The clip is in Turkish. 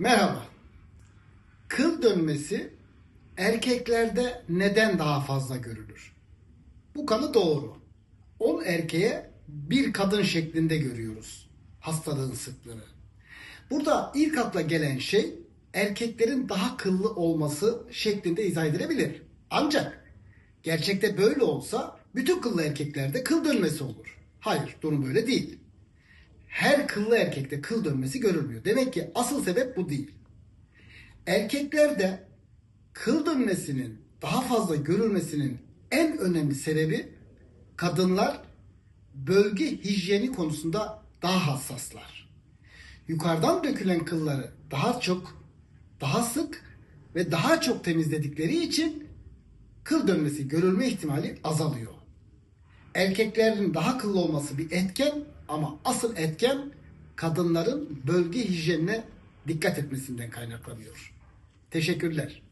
Merhaba. Kıl dönmesi erkeklerde neden daha fazla görülür? Bu kanı doğru. 10 erkeğe bir kadın şeklinde görüyoruz hastalığın sıklığını. Burada ilk akla gelen şey erkeklerin daha kıllı olması şeklinde izah edilebilir. Ancak gerçekte böyle olsa bütün kıllı erkeklerde kıl dönmesi olur. Hayır, durum böyle değil her kıllı erkekte kıl dönmesi görülmüyor. Demek ki asıl sebep bu değil. Erkeklerde kıl dönmesinin daha fazla görülmesinin en önemli sebebi kadınlar bölge hijyeni konusunda daha hassaslar. Yukarıdan dökülen kılları daha çok, daha sık ve daha çok temizledikleri için kıl dönmesi görülme ihtimali azalıyor erkeklerin daha kıllı olması bir etken ama asıl etken kadınların bölge hijyenine dikkat etmesinden kaynaklanıyor. Teşekkürler.